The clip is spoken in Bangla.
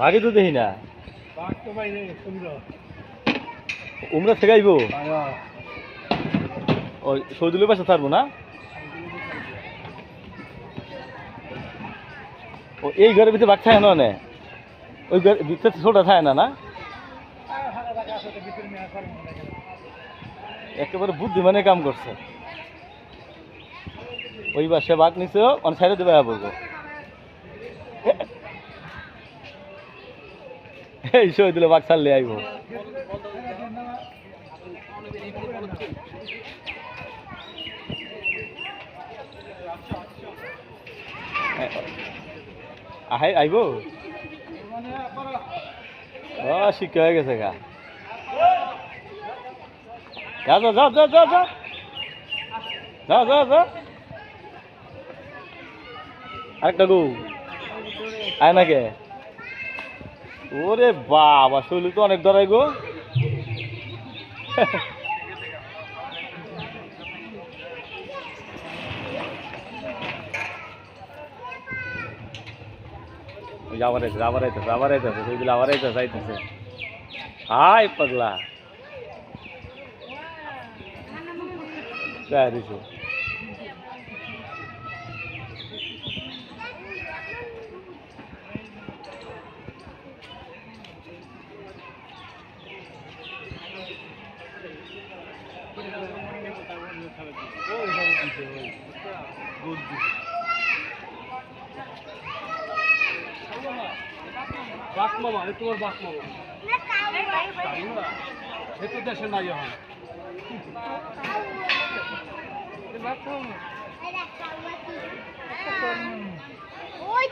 ভাগে তো দেখি না। উমরা থেকে আইব ওই সৌদুলের পাশে থাকব না? ও এই ঘরের ভিতরে বাঘ থাকে না নে? ওই ঘর ভিতরে ছোটা থাকে না না? একেবারে বুদ্ধিমানে কাম করছে। ওই বাসে বাঘ নিছে অনেক সাইডে দেবে বলব। এই সই দিলে বাঘ ছাড়লে আইব। আহে, আইব? ও, শিক্ষা হয়ে গেছে গা। যাও যাও যাও যাও যাও যাও যাও যাও যাও আরেকটা গু। আয় না কে ওরে বাবা, শৈলী তো অনেক ধরাই গো। আবার আইতেছে আবার আইতেছে আবার আইতেছে ওইগুলো আবার আইতেছে আইতেছে। হাই পাগলা। काय বাক মামা এ তোমার বাক মামা এ তো দেশে নাই হয় ওই